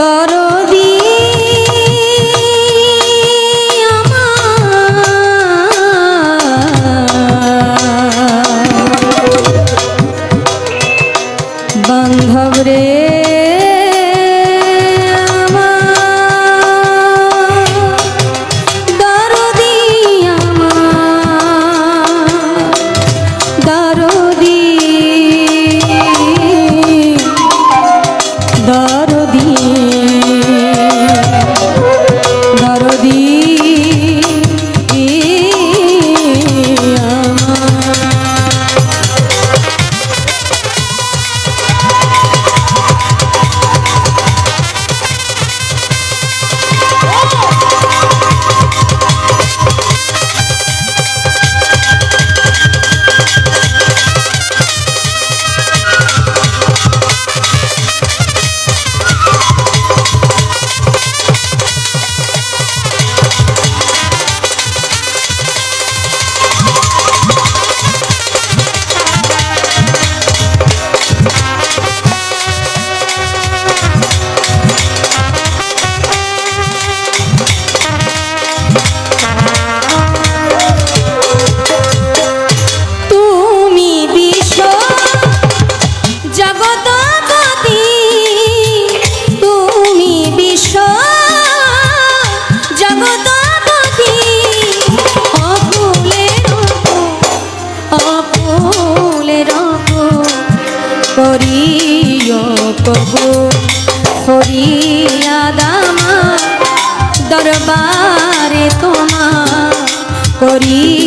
Karo করি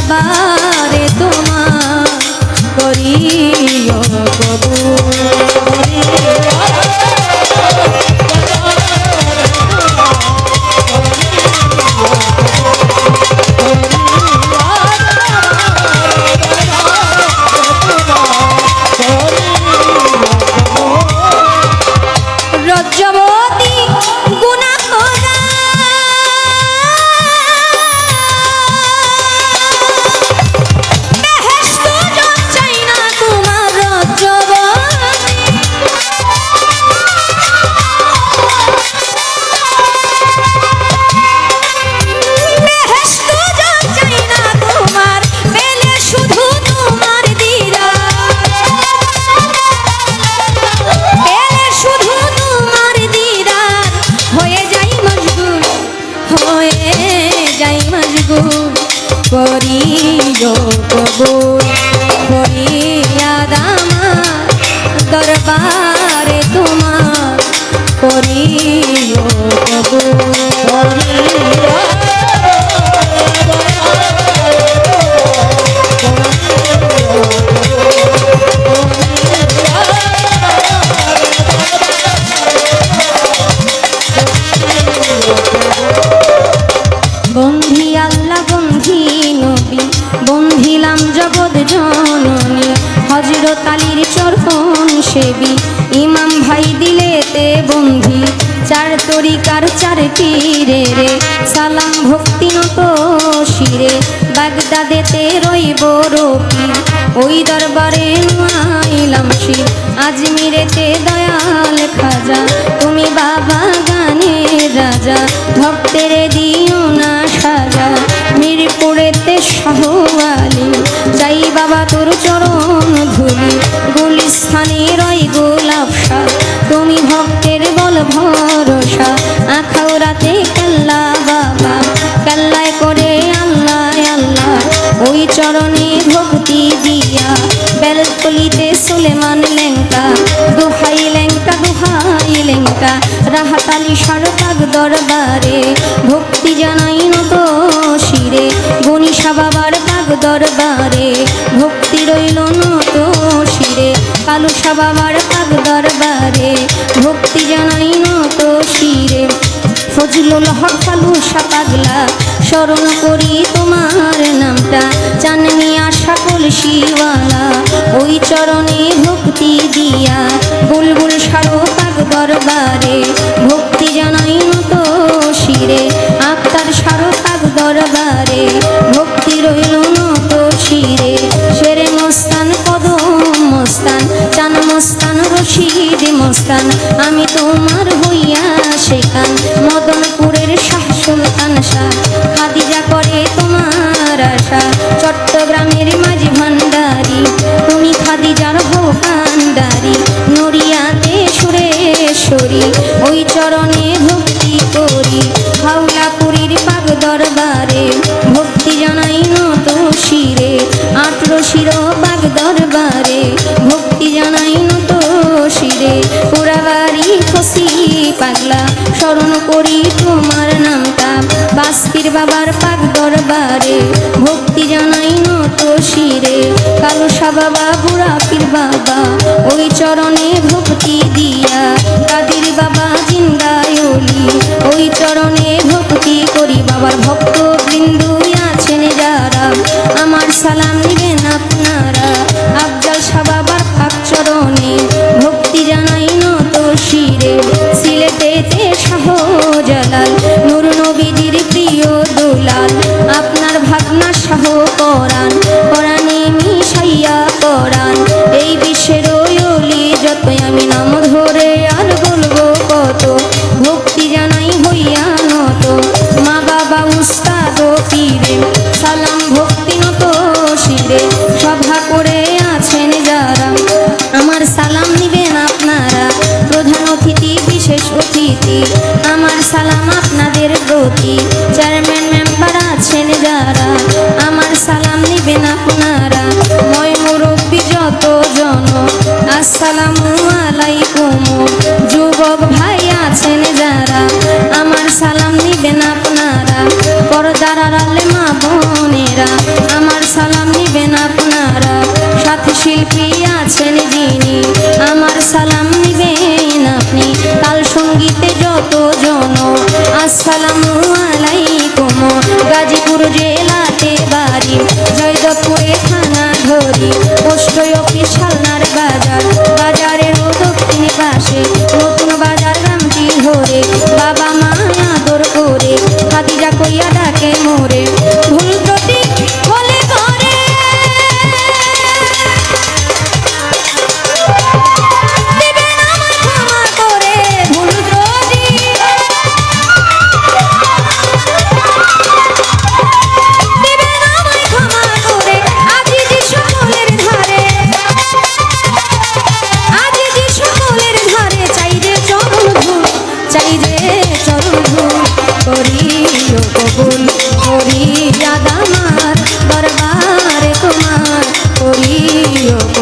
দরবারে তোমার করিও কবু গুণ করিল কবুল করিয়া দামা দরবারে তোমার করিল কবুল করিল জননী। হজরত আলীর চরণ সেবি। ইমাম ভাই দিলেতে বন্ধি। চার তরিকার চার তীরে রে। সালাম ভক্তি নত শিরে। বাগদাদেতে রইব রকি ওই দরবারে নুয়াইলাম শির। আজমিরেতে দয়াল খাজা। তুমি বাবা গানের রাজা। ভক্তের দিও না সাজা। মিরপুরেতে শাহওয়া বাবা তোর চরণ ধুলি, গুলিস্থানে রই গোলাপ শাহ তুমি ভক্তের বল ভরসা আখাউরাতে কাল্লা বাবা। কাল্লায় করে আল্লাহ আল্লাহ, ওই চরণে ভক্তি দিয়া। বেলতলিতে সুলেমান লেঙ্কা দুহাই লেঙ্কা দুহাই লেঙ্কা রাহাতালি সরকার দরবারে ভক্তি জানাই দরবারে। ভক্তি রইল নত শিরে কালুসা বাবার পাক দরবারে। ভক্তি জানাই নত শিরে। ফজলুল হক কালুসা সাপাগলা স্মরণ করি তোমার নামটা। চাননি আশা কলসিওয়ালা ওই চরণে ভক্তি দিয়া। বুলবুল সারো পাক দরবারে। মস্তান আমি তোমার হইয়া সেখান। মদনপুরের খাদিজা করে তোমার আশা। চট্টগ্রামের মাঝি ভান্ডারি, তুমি খাদিজার হো ভান্ডারি। নড়িয়াতে সুরেশ্বরী, ওই চরণে বাস্কির বাবার পাক দরবারে, ভক্তি জানাই নত শিরে। কালো বাবা বুড়া পীর বাবা, ওই চরণে ভক্তি দিয়া। কাদির বাবা জিন্দায়লি ওই চরণে ভক্তি করি। বাবার ভক্ত বিন্দু আছেন যারা। আমার সালাম নিবেন করান। এই বিশ্বের ওলি যতই আমি নাম ধরে আর বলব কত, ভক্তি জানাই হইয়া নত। মা বাবা উস্তাদ পীরে, সালাম ভক্তি নত শিরে, সভা করে আছেন যারা। আমার সালাম নিবেন আপনারা, প্রধান অতিথি, বিশেষ অতিথি। আমার সালাম আপনাদের প্রতি। চেয়ারম্যান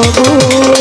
প্রভু